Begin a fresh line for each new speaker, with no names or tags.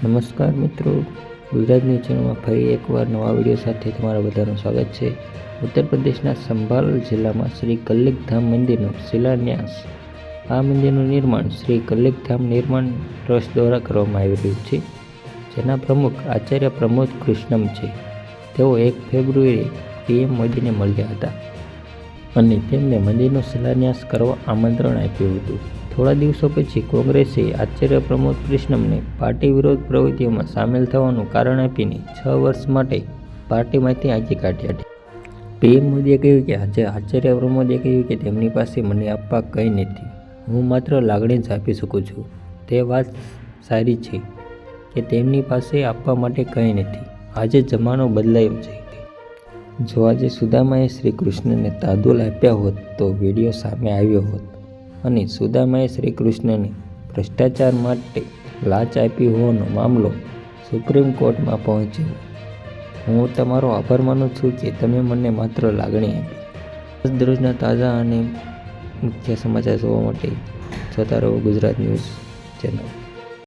નમસ્કાર મિત્રો. ગુજરાતની ચેનલમાં ફરી એકવાર નવા વીડિયો સાથે તમારા બધાનું સ્વાગત છે. ઉત્તર પ્રદેશના સંભાલ જિલ્લામાં શ્રી કલ્લિકધામ મંદિરનો શિલાન્યાસ. આ મંદિરનું નિર્માણ શ્રી કલ્લિકધામ નિર્માણ ટ્રસ્ટ દ્વારા કરવામાં આવી રહ્યું છે, જેના પ્રમુખ આચાર્ય પ્રમોદ કૃષ્ણમ છે. તેઓ એક ફેબ્રુઆરી પીએમ મોદીને મળ્યા હતા અને તેમને મંદિરનો શિલાન્યાસ કરવા આમંત્રણ આપ્યું હતું. થોડા દિવસો પછી કોંગ્રેસે આચાર્ય પ્રમોદ કૃષ્ણમને પાર્ટી વિરોધ પ્રવૃત્તિઓમાં સામેલ થવાનું કારણ આપીને છ વર્ષ માટે પાર્ટીમાંથી આંકી કાઢ્યા હતી. પીએમ મોદીએ કહ્યું કે આજે આચાર્ય પ્રમોદે કહ્યું કે તેમની પાસે મને આપવા કંઈ નથી. હું માત્ર લાગણી જ આપી શકું છું. તે વાત સારી છે કે તેમની પાસે આપવા માટે કંઈ નથી. આજે જમાનો બદલાયો છે. જો આજે સુદામાએ શ્રી કૃષ્ણને તાદુલ આપ્યા હોત તો વીડિયો સામે આવ્યો હોત. અને સુદામાએ શ્રી કૃષ્ણને ભ્રષ્ટાચાર માટે લાંચ આપી હોવાનો મામલો સુપ્રીમ કોર્ટમાં પહોંચ્યો. હું તમારો આભાર માનું છું કે તમે મને માત્ર લાગણી આપી. દરરોજના તાજા અને મુખ્ય સમાચાર જોવા માટે જોતા રહો ગુજરાત ન્યૂઝ ચેનલ.